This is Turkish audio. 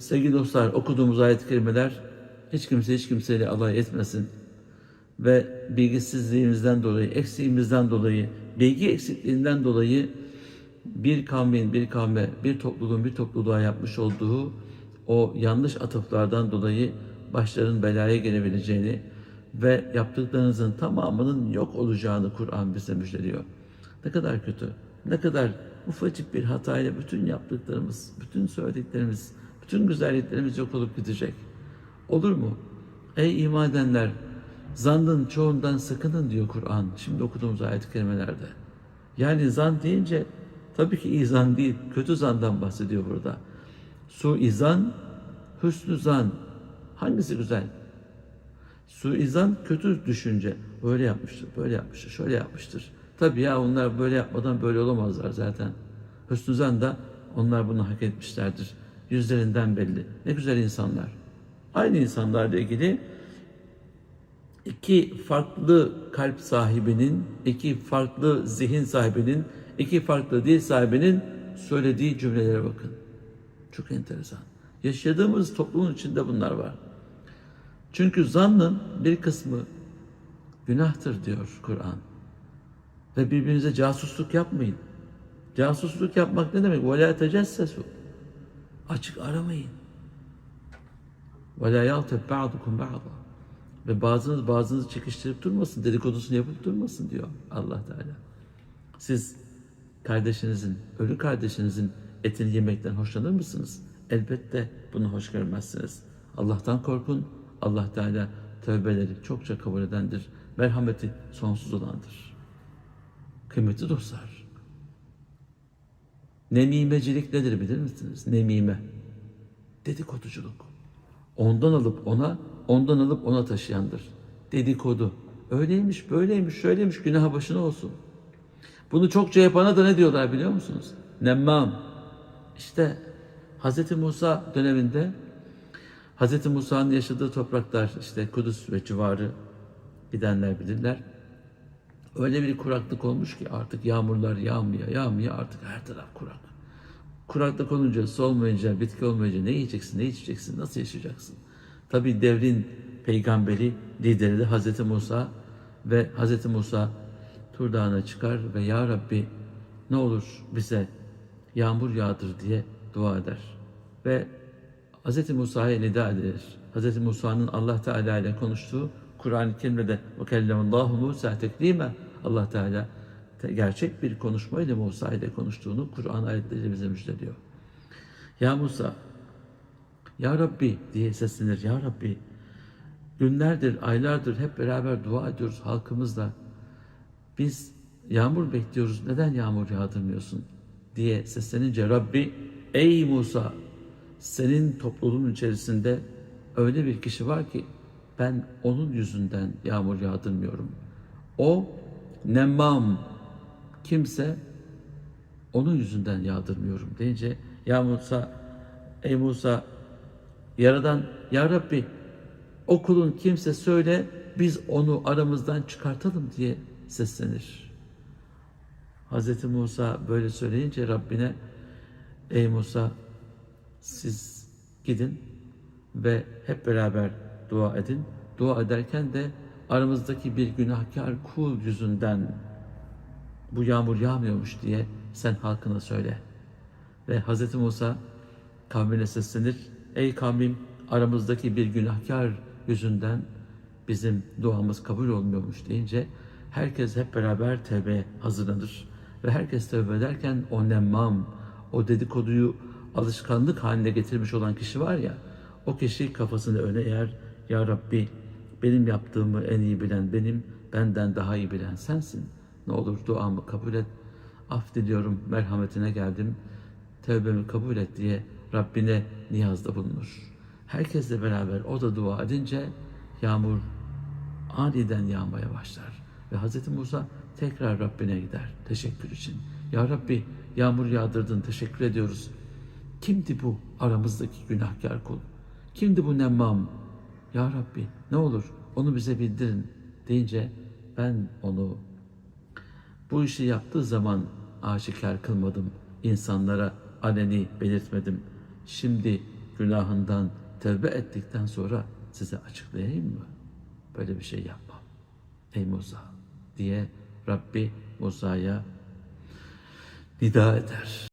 Sevgili dostlar okuduğumuz ayet-i kerimeler hiç kimse hiç kimseyle alay etmesin. Ve bilgisizliğimizden dolayı, eksiğimizden dolayı, bilgi eksikliğinden dolayı bir kavmin, bir kavme, bir topluluğun bir topluluğa yapmış olduğu o yanlış atıflardan dolayı başların belaya gelebileceğini ve yaptıklarınızın tamamının yok olacağını Kur'an bize müjdeliyor. Ne kadar kötü, ne kadar ufacık bir hatayla bütün yaptıklarımız, bütün söylediklerimiz, bütün güzelliklerimiz yok olup gidecek. Olur mu? Ey iman edenler, zannın çoğundan sakının diyor Kur'an. Şimdi okuduğumuz ayet-i kerimelerde. Yani zan deyince tabii ki iyi zan değil, kötü zandan bahsediyor burada. Suizan, hüsnü zan. Hangisi güzel? Suizan kötü düşünce. Böyle yapmıştır, böyle yapmıştır, şöyle yapmıştır. Tabii ya onlar böyle yapmadan böyle olamazlar zaten. Hüsnü zan da onlar bunu hak etmişlerdir Yüzlerinden belli. Ne güzel insanlar. Aynı insanlarla ilgili iki farklı kalp sahibinin, iki farklı zihin sahibinin, iki farklı dil sahibinin söylediği cümlelere bakın. Çok enteresan. Yaşadığımız toplumun içinde bunlar var. Çünkü zannın bir kısmı günahtır diyor Kur'an. Ve birbirinize casusluk yapmayın. Casusluk yapmak ne demek? وَلَا تَجَسَّسُوا Açık aramayın. Ve la yaltep ba'dukum ba'da. Ve bazınız bazınızı çekiştirip durmasın, dedikodusunu yapıp durmasın diyor Allah Teala. Siz kardeşinizin, ölü kardeşinizin etini yemekten hoşlanır mısınız? Elbette bunu hoş görmezsiniz. Allah'tan korkun. Allah Teala tövbeleri çokça kabul edendir. Merhameti sonsuz olandır. Kıymetli dostlar, Nemimecilik nedir bilir misiniz? Nemime. Dedikoduculuk. Ondan alıp ona, ondan alıp ona taşıyandır. Dedikodu. Öyleymiş, böyleymiş, şöyleymiş, günaha başına olsun. Bunu çokça yapana da ne diyorlar biliyor musunuz? Nemmam. İşte Hz. Musa döneminde Hz. Musa'nın yaşadığı topraklar işte Kudüs ve civarı gidenler bilirler. Öyle bir kuraklık olmuş ki artık yağmurlar yağmıyor, yağmıyor artık her taraf kurak. Kuraklık olunca, su olmayınca, bitki olmayınca ne yiyeceksin, ne içeceksin, nasıl yaşayacaksın? Tabi devrin peygamberi, lideri de Hz. Musa ve Hz. Musa Tur Dağı'na çıkar ve Ya Rabbi ne olur bize yağmur yağdır diye dua eder. Ve Hz. Musa'ya nida edilir. Hz. Musa'nın Allah Teala ile konuştuğu Kur'an-ı Kerim'de ve kellemallahu Musa teklime Allah Teala te- gerçek bir konuşmayla Musa ile konuştuğunu Kur'an ayetleri bize müjdeliyor. Ya Musa, Ya Rabbi diye seslenir. Ya Rabbi, günlerdir, aylardır hep beraber dua ediyoruz halkımızla. Biz yağmur bekliyoruz. Neden yağmur yağdırmıyorsun? diye seslenince Rabbi, ey Musa, senin topluluğun içerisinde öyle bir kişi var ki ben onun yüzünden yağmur yağdırmıyorum. O nemmam kimse onun yüzünden yağdırmıyorum deyince ya Musa ey Musa yaradan ya Rabbi o kimse söyle biz onu aramızdan çıkartalım diye seslenir. Hz. Musa böyle söyleyince Rabbine ey Musa siz gidin ve hep beraber dua edin. Dua ederken de aramızdaki bir günahkar kul yüzünden bu yağmur yağmıyormuş diye sen halkına söyle. Ve Hz. Musa kavmine seslenir. Ey kavmim aramızdaki bir günahkar yüzünden bizim duamız kabul olmuyormuş deyince herkes hep beraber tevbe hazırlanır. Ve herkes tevbe ederken o nemmam, o dedikoduyu alışkanlık haline getirmiş olan kişi var ya, o kişi kafasını öne eğer, Ya Rabbi benim yaptığımı en iyi bilen benim, benden daha iyi bilen sensin. Ne olur duamı kabul et. Af diliyorum, merhametine geldim. Tevbemi kabul et diye Rabbine niyazda bulunur. Herkesle beraber o da dua edince yağmur aniden yağmaya başlar. Ve Hz. Musa tekrar Rabbine gider teşekkür için. Ya Rabbi yağmur yağdırdın teşekkür ediyoruz. Kimdi bu aramızdaki günahkar kul? Kimdi bu nemmam? Ya Rabbi ne olur onu bize bildirin deyince ben onu bu işi yaptığı zaman aşikar kılmadım. insanlara aleni belirtmedim. Şimdi günahından tevbe ettikten sonra size açıklayayım mı? Böyle bir şey yapmam. Ey Musa diye Rabbi Musa'ya nida eder.